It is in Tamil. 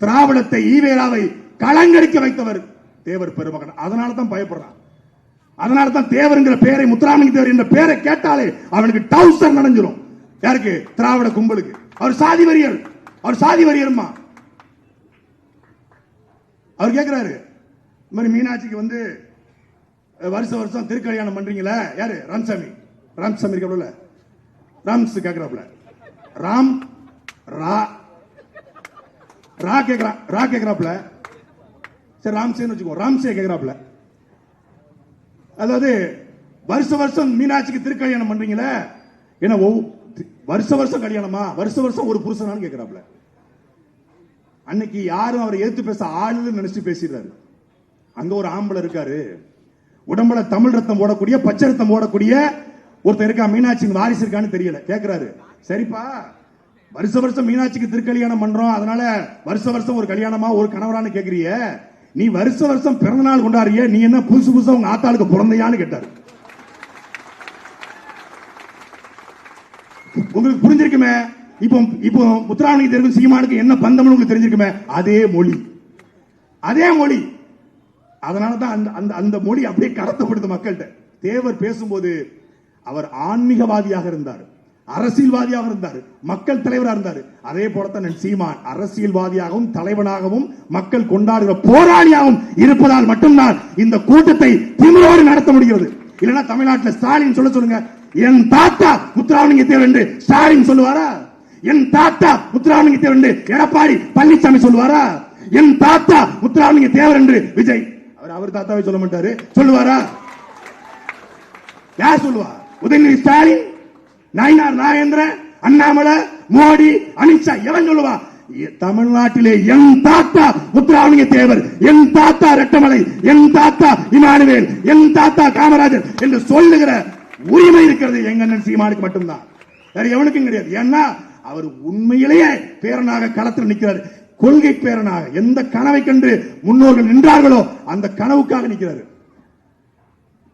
திராவிடத்தை ஈவேராவை களங்கடிக்க வைத்தவர் தேவர் பெருமகன். அதனால தான் பயப்படுறான். அதனால தான் தேவர்ங்கிற பெயரை முத்துராமலிங்க தேவர் என்ற பெயரை கேட்டாலே அவனுக்கு டவுசர் நனைஞ்சிரும். யாருக்கு? திராவிட கும்பலுக்கு. அவர் சாதி வரியர் அவர் சாதி வரியல்மா? அவர் கேட்கிறாரு இந்த மாதிரி மீனாட்சிக்கு வந்து வருஷ வருஷம் திருக்கல்யாணம் பண்றீங்களா? யாரு? ராம்சாமி. ராம்சாமி இருக்காப்ல. ராம்ஸ் கேக்குறாப்ல. ராம் ரா ரா கேக்குறான் ரா கேக்குறாப்ல சரி ராம்சேன்னு வச்சுக்கோ ராம்சே கேக்குறாப்ல அதாவது வருஷ வருஷம் மீனாட்சிக்கு திருக்கல்யாணம் பண்றீங்களே ஏன்னா ஒவ்வொ- வருஷ வருஷம் கல்யாணமா? வருஷ வருஷம் ஒரு புருஷனான்னு கேக்குறாப்ல அன்னைக்கு யாரும் அவரை ஏத்து பேச ஆளுன்னு நினைச்சு பேசிடுறாரு. அங்க ஒரு ஆம்பளை இருக்காரு. உடம்புல தமிழ் ரத்தம் போடக்கூடிய பச்சை ரத்தம் போடக்கூடிய ஒருத்தர் இருக்கா மீனாட்சியின் வாரிசு இருக்கான்னு தெரியல. கேக்குறாரு. சரிப்பா வருஷ வருஷம் மீனாட்சிக்கு திருக்கல்யாணம் பண்றோம். அதனால வருஷ வருஷம் ஒரு கல்யாணமா ஒரு கணவரான்னு கேக்குறிய நீ வருஷ வருஷம் பிறந்த நாள் கொண்டாடுறிய. நீ என்ன புதுசு புதுசா உங்க ஆத்தாளுக்கு பிறந்தையான்னு கேட்டாரு. உங்களுக்கு புரிஞ்சிருக்குமே? இப்போ இப்போ முத்துராமலிங்க தேர்வு சீமானுக்கு என்ன பந்தம்னு உங்களுக்கு தெரிஞ்சிருக்குமே? அதே மொழி. அதே மொழி. அதனால தான் அந்த அந்த அந்த மொழி அப்படியே கடத்தப்படுது மக்கள்கிட்ட. தேவர் பேசும்போது அவர் ஆன்மீகவாதியாக இருந்தார். அரசியல்வாதியாக இருந்தார். மக்கள் தலைவராக இருந்தார். அதே போலத்தான் சீமான் அரசியல்வாதியாகவும் தலைவனாகவும் மக்கள் கொண்டாடுகிற போராளியாகவும் இருப்பதால் மட்டும்தான் இந்த கூட்டத்தை திமிரோடு நடத்த முடிகிறது. இல்லைன்னா தமிழ்நாட்டில் ஸ்டாலின் சொல்ல சொல்லுங்க என் தாத்தா முத்துராமலிங்க தேவர் என்று ஸ்டாலின் சொல்லுவாரா? என் தாத்தா முத்துராமலிங்க தேவர் என்று எடப்பாடி பழனிசாமி சொல்லுவாரா? என் தாத்தா முத்துராமலிங்க தேவர் என்று விஜய். அவர் அவர் தாத்தாவை சொல்ல மாட்டாரு. சொல்லுவாரா? யார் சொல்லுவா? உதயநிதி ஸ்டாலின்? நயினார் நாகேந்திரன் அண்ணாமலை மோடி அமித்ஷா எவன் சொல்லுவா? தமிழ்நாட்டிலே என் தாத்தா முத்துராமலிங்க தேவர் என் தாத்தா ரெட்டமலை என் தாத்தா இமானுவேல் என் தாத்தா காமராஜர் என்று சொல்லுகிற உரிமை இருக்கிறது எங்க அண்ணன் சீமானுக்கு மட்டும்தான். வேற எவனுக்கும் கிடையாது. ஏன்னா அவர் உண்மையிலேயே பேரனாக களத்தில் நிற்கிறார். கொள்கை பேரனாக. எந்த கனவை கண்டு முன்னோர்கள் நின்றார்களோ அந்த கனவுக்காக நிற்கிறார்.